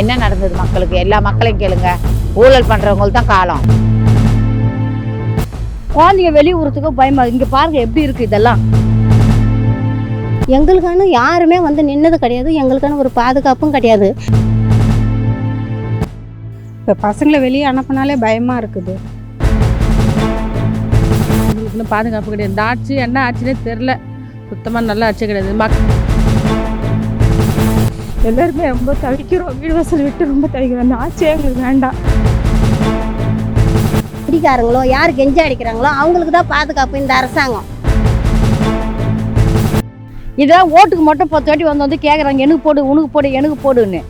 என்ன நடந்தது மக்களுக்கு? எல்லா மக்களையும் கேளுங்க. ஊழல் பண்றவங்களுக்கு தான் காலம். குழந்தைங்க வெளியே ஊறத்துக்கு பயமா இங்க பாருங்க எப்படி இருக்கு இதெல்லாம். எங்களுக்கான யாருமே வந்து நின்னது கிடையாது. எங்களுக்கான ஒரு பாதுகாப்பும் கிடையாது. இப்போ பசங்களை வெளியே அனுப்பினாலே பயமாக இருக்குது. எங்களுக்கு இன்னும் பாதுகாப்பு கிடையாது. இந்த ஆட்சி என்ன ஆட்சினே தெரில சுத்தமாக நல்ல ஆட்சி கிடையாது. மக் எல்லாருமே ரொம்ப தவிக்கிறோம். வீடு வாசல் விட்டு ரொம்ப தவிக்கிறோம். அந்த ஆட்சியே எங்களுக்கு வேண்டாம். குடிக்காரங்களோ யார் கெஞ்சா அடிக்கிறாங்களோ அவங்களுக்கு தான் பாதுகாப்பு இந்த அரசாங்கம். இதை ஓட்டுக்கு மட்டும் பத்து வாட்டி வந்து வந்து கேட்குறாங்க எனக்கு போடு உனக்கு போடு எனக்கு போடுன்னு.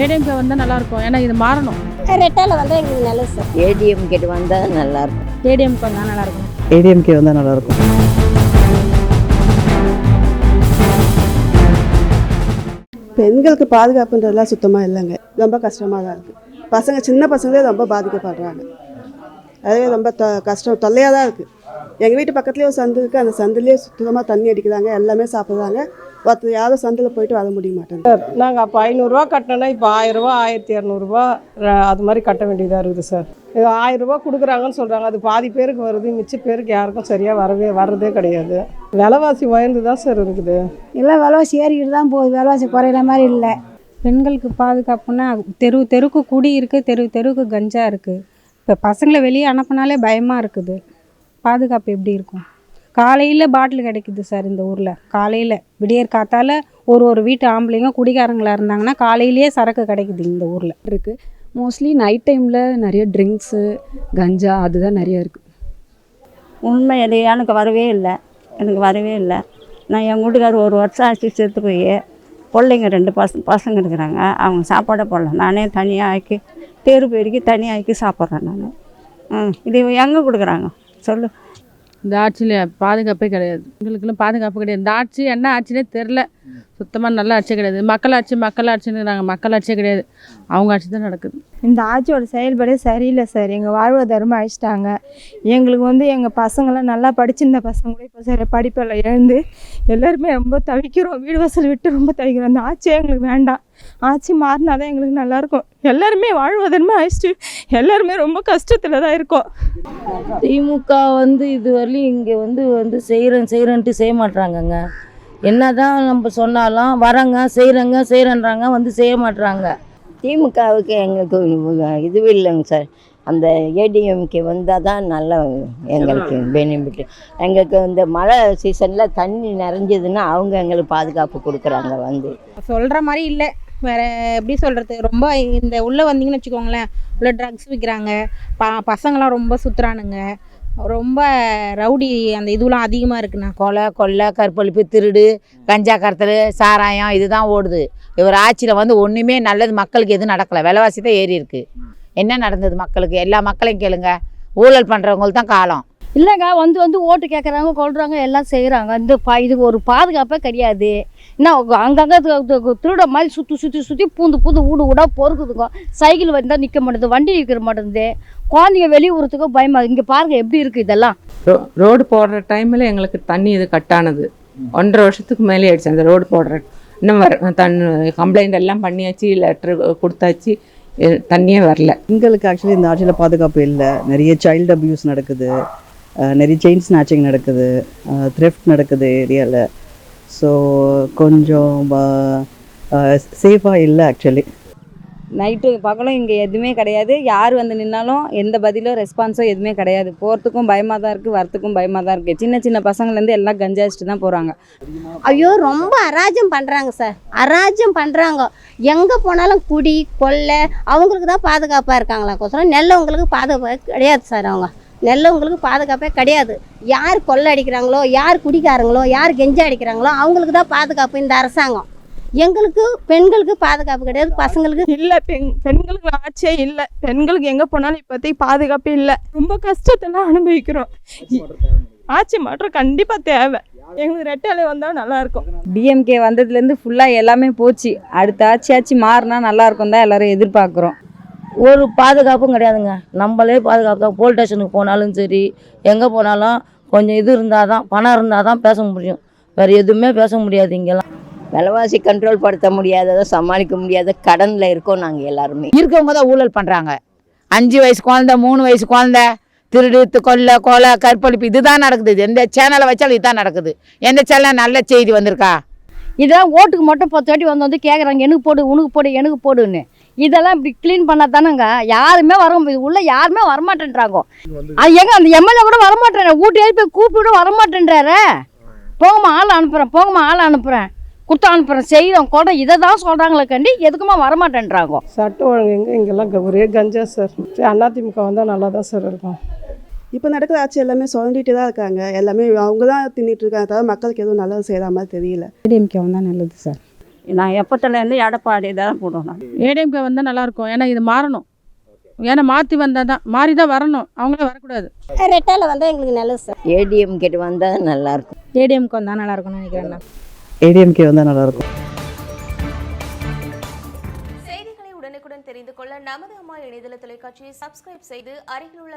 ஏடிஎம்கே வந்தால் நல்லாயிருக்கும் ஏன்னா இது மாறணும். ரெட்டால வந்தால் எங்களுக்கு நல்லது சார். ஏடிஎம் கேட்டு வந்தா நல்லா இருக்கும் ஏடிஎம் தான் நல்லா இருக்கும் ஏடிஎம்கே வந்தால் நல்லாயிருக்கும் பெண்களுக்கு பாதுகாப்புன்றதுலாம் சுத்தமாக இல்லைங்க. ரொம்ப கஷ்டமாக தான் இருக்குது பசங்க சின்ன பசங்களே ரொம்ப பாதிக்கப்படுறாங்க. அதுவே ரொம்ப த கஷ்டம் தொல்லையாக தான் இருக்குது எங்கள் வீட்டு பக்கத்துலேயே ஒரு சந்து இருக்குது அந்த சந்துலேயே சுத்தமாக தண்ணி அடிக்கிறாங்க. எல்லாமே சாப்பிட்றாங்க. ஒருத்தர் யாரும் சந்தில் போயிட்டு வர முடிய மாட்டேங்குது. நாங்கள் அப்போ ஐநூறுரூவா கட்டினோன்னா இப்போ ஆயிரரூவா ஆயிரத்தி இரநூறுபா அது மாதிரி கட்ட வேண்டியதாக இருக்குது சார். இது ஆயிரரூபா கொடுக்குறாங்கன்னு சொல்கிறாங்க அது பாதி பேருக்கு வருது. மிச்ச பேருக்கு யாருக்கும் சரியாக வரவே வர்றதே கிடையாது. விலைவாசி உயர்ந்து தான் சார் இருக்குது. எல்லாம் விலைவாசி ஏறிக்கிட்டு தான் போகுது. விலைவாசி குறையிற மாதிரி இல்லை. பெண்களுக்கு பாதுகாப்புனா தெரு தெருக்கு குடி இருக்குது தெரு தெருவுக்கு கஞ்சா இருக்குது இப்போ பசங்களை வெளியே அனுப்பினாலே பயமாக இருக்குது. பாதுகாப்பு எப்படி இருக்கும்? காலையில் பாட்டில் கிடைக்குது சார் இந்த ஊரில். காலையில். விடியற் காத்தால ஒரு ஒரு வீட்டு ஆம்பளைங்க குடிகாரங்களா இருந்தாங்கன்னா காலையிலேயே சரக்கு கிடைக்குது இந்த ஊரில். இருக்குது மோஸ்ட்லி நைட் டைமில் நிறைய ட்ரிங்க்ஸு கஞ்சா அதுதான் நிறைய இருக்குது உண்மை அது எனக்கு வரவே இல்லை. எனக்கு வரவே இல்லை. நான் என் வீட்டுக்காரர் ஒரு வருஷம் ஆச்சு செத்து போய். பிள்ளைங்க ரெண்டு பசங்க பசங்க இருக்கிறாங்க. அவங்க சாப்பாடே போடல. நானே தனியாக ஆக்கி தெரு பெருக்கி தனியாக ஆக்கி சாப்பிட்றேன் நான். இது எங்கே கொடுக்குறாங்க? சொல்லு. இந்த ஆட்சியில் பாதுகாப்பே கிடையாது. எங்களுக்கெல்லாம் பாதுகாப்பு கிடையாது. இந்த ஆட்சி என்ன ஆட்சினே தெரில. சுத்தமாக நல்ல ஆட்சி கிடையாது. மக்களாட்சி மக்களாட்சின்னு நாங்கள் மக்களாட்சியே கிடையாது. அவங்க ஆட்சி தான் நடக்குது. இந்த ஆட்சியோட செயல்பாடே சரியில்லை சார். எங்கள் வாழ்வாதாரமாக அழிச்சிட்டாங்க. எங்களுக்கு வந்து எங்கள் பசங்களாம் நல்லா படிச்சிருந்த பசங்க கூட இப்போ சரி படிப்பெல்லாம் இழந்து எல்லாருமே ரொம்ப தவிக்கிறோம். வீடு வாசல் விட்டு ரொம்ப தவிக்கிறோம். அந்த ஆட்சியே எங்களுக்கு வேண்டாம். ஆட்சி மாறினா தான் எங்களுக்கு நல்லாயிருக்கும். எல்லாருமே வாழ்வாதாரமாக அழிச்சிட்டு எல்லாருமே ரொம்ப கஷ்டத்தில் தான் இருக்கோம். திமுக வந்து இது வரலையும் இங்கே வந்து வந்து செய்கிறேன் செய்கிறேன்ட்டு செய்ய மாட்றாங்கங்க. என்னதான் நம்ம சொன்னாலும் வரங்க செய்கிறேங்க செய்கிறேன்றாங்க வந்து செய்ய மாட்றாங்க. திமுகவுக்கு எங்களுக்கு இதுவும் இல்லைங்க சார். அந்த ஏடிஎம்கே வந்தால் தான் நல்ல எங்களுக்கு பெனிஃபிட் எங்களுக்கு இந்த மழை சீசனில் தண்ணி நிறைஞ்சதுன்னா அவங்க எங்களுக்கு பாதுகாப்பு கொடுக்குறாங்க வந்து. சொல்கிற மாதிரி இல்லை. வேறு எப்படி சொல்கிறது ரொம்ப இந்த உள்ளே வந்தீங்கன்னு வச்சுக்கோங்களேன் உள்ள ட்ரக்ஸ் விற்கிறாங்க ப பசங்களாம் ரொம்ப சுற்றுறானுங்க ரொம்ப ரவுடி அந்த இதுவெலாம் அதிகமாக இருக்குண்ணா கொலை கொள்ளை கற்பழிப்பு திருடு கஞ்சா கரத்தல் சாராயம் இதுதான் ஓடுது. இவர் ஆட்சியில் வந்து ஒன்றுமே நல்லது மக்களுக்கு எதுவும் நடக்கலை. விலைவாசி தான் ஏறி இருக்குது என்ன நடந்தது மக்களுக்கு? எல்லா மக்களையும் கேளுங்க. ஊழல் பண்ணுறவங்களுக்கு தான் காலம். இல்லைங்க வந்து வந்து ஓட்டு கேட்குறாங்க கொள்றாங்க எல்லாம் செய்கிறாங்க இந்த பா இதுக்கு ஒரு பாதுகாப்பே கிடையாது. என்ன அங்கங்கே திருட மாதிரி சுற்றி சுற்றி சுற்றி பூந்து பூந்து வீடு வீடா பொறுக்குதுங்க. சைக்கிள் வந்தால் நிற்க மாட்டேங்குது வண்டி நிற்கிற மாட்டேங்குது குழந்தைங்க வெளியே ஊறத்துக்கு பயமா இங்கே பாருங்க எப்படி இருக்குது இதெல்லாம்? ரோ ரோடு போடுற டைமில் எங்களுக்கு தண்ணி இது கட்டானது. ஒன்றரை வருஷத்துக்கு மேலே ஆயிடுச்சு அந்த ரோடு போடுற. இன்னும் வர தன் கம்ப்ளைண்ட் எல்லாம் பண்ணியாச்சு லெட்ரு கொடுத்தாச்சு தண்ணியே வரல. பெண்களுக்கு ஆக்சுவலி இந்த ஆட்சியில் பாதுகாப்பு இல்லை. நிறைய சைல்டு அபியூஸ் நடக்குது. நிறைய செயின் ஸ்நாச்சிங் நடக்குது. த்ரிஃப்ட் நடக்குது ஏரியாவில் ஸோ கொஞ்சம் சேஃபாக இல்லை ஆக்சுவலி நைட்டு பகலும் இங்கே எதுவுமே கிடையாது. யார் வந்து நின்னாலும் எந்த பதிலோ ரெஸ்பான்ஸோ எதுவுமே கிடையாது. போகிறதுக்கும் பயமாக தான் இருக்குது வரத்துக்கும் பயமாக தான் இருக்குது சின்ன சின்ன பசங்கள்லேருந்து எல்லாம் கஞ்சா வச்சுட்டு தான் போகிறாங்க ஐயோ ரொம்ப அராஜம் பண்ணுறாங்க சார் அராஜம் பண்ணுறாங்க எங்கே போனாலும் குடி கொள்ளை அவங்களுக்கு தான் பாதுகாப்பாக இருக்காங்களாக்கோசரம். நெல்லவங்களுக்கு பாதுகாப்பு கிடையாது சார் அவங்க. நெல்லவங்களுக்கு பாதுகாப்பே கிடையாது. யார் கொள்ளை அடிக்கிறாங்களோ யார் குடிக்காரங்களோ யார் கெஞ்சா அடிக்கிறாங்களோ அவங்களுக்கு தான் பாதுகாப்பு இந்த அரசாங்கம். எங்களுக்கு பெண்களுக்கு பாதுகாப்பு கிடையாது பசங்களுக்கு. இல்லை பெண் பெண்களுக்கு ஆட்சியே இல்லை. பெண்களுக்கு எங்கே போனாலும் இப்போதைக்கு பாதுகாப்பே இல்லை. ரொம்ப கஷ்டத்தெல்லாம் அனுபவிக்கிறோம். ஆட்சி மாற்றம் கண்டிப்பாக தேவை. எங்களுக்கு ரெட்டாலே வந்தால் நல்லாயிருக்கும் டிஎம்கே வந்ததுலேருந்து ஃபுல்லாக எல்லாமே போச்சு. அடுத்த ஆட்சி ஆட்சி மாறினா நல்லா இருக்கும் தான் எல்லாரும் எதிர்பார்க்குறோம். ஒரு பாதுகாப்பும் கிடையாதுங்க. நம்மளே பாதுகாப்பு தான் போலீஸ் ஸ்டேஷனுக்கு போனாலும் சரி எங்கே போனாலும் கொஞ்சம் இது இருந்தால் தான் பணம் இருந்தால் தான் பேச முடியும். வேறு எதுவுமே பேச முடியாது இங்கெல்லாம். விலைவாசி கண்ட்ரோல் படுத்த முடியாததை சமாளிக்க முடியாத கடனில் இருக்கோம் நாங்கள் எல்லாருமே. இருக்கவங்க தான் ஊழல் பண்ணுறாங்க அஞ்சு வயசு குழந்த மூணு வயசு குழந்த திருடு கொல்லை கொலை கற்பழிப்பு இதுதான் நடக்குது. எந்த சேனலை வச்சாலும் இதுதான் நடக்குது. எந்த சேனலில் நல்ல செய்தி வந்திருக்கா? இதெல்லாம் ஓட்டுக்கு மட்டும் பத்து வாட்டி வந்து வந்து கேட்குறாங்க எனக்கு போடு உனக்கு போடு எனக்கு போடுன்னு. இதெல்லாம் இப்படி க்ளீன் பண்ணால் தானேங்க யாருமே வர இது உள்ள யாருமே வரமாட்டேன்றாங்க. அது எங்க அந்த எம்எல்ஏ கூட வரமாட்டேன் ஊட்டி ஏறி போய் கூப்பிட்டு வரமாட்டேன்றாரு. போங்கம்மா ஆள் அனுப்புகிறேன் போங்கம்மா ஆள் அனுப்புகிறேன் குத்த அனுப்புகிறேன் செய்கிறோம் கூட இதை தான் சொல்கிறாங்களே கண்டி எதுக்குமா வரமாட்டேன்றாங்க. சட்டம் ஒழுங்கு எங்கே இங்கெல்லாம் ஒரே கஞ்சா சார். அதிமுக வந்தால் நல்லா தான் சார் இருக்கும். இப்போ நடக்கிற ஆட்சி எல்லாமே சுரண்டிட்டு தான் இருக்காங்க. எல்லாமே அவங்க தான் தின்னுட்டு இருக்காங்க. தவிர மக்களுக்கு எதுவும் நல்லது செய்கிற மாதிரி தெரியல. ஏடிஎம்கே வந்தால் நல்லது சார். நான் எப்போத்துலேருந்து எடப்பாடி தான் நான். ஏடிஎம்கே வந்தால் நல்லாயிருக்கும். ஏன்னா இது மாறணும். ஏன்னா மாற்றி வந்தால் தான் மாறி தான் வரணும். அவங்களே வரக்கூடாது. ரெட்டால வந்தால் எங்களுக்கு நல்லது சார். ஏடிஎம் கிட்ட வந்தால் நல்லாயிருக்கும். ஏடிஎம்க்கு வந்தால் நல்லா இருக்கும்னு நினைக்கிறேன் ஏடிஎம்கே வந்தால் நல்லாயிருக்கும். செய்திகளை உடனுக்குடன் தெரிந்து கொள்ள நமது அம்மா இணையதள தொலைக்காட்சியை சப்ஸ்கிரைப் செய்து அருகில் உள்ள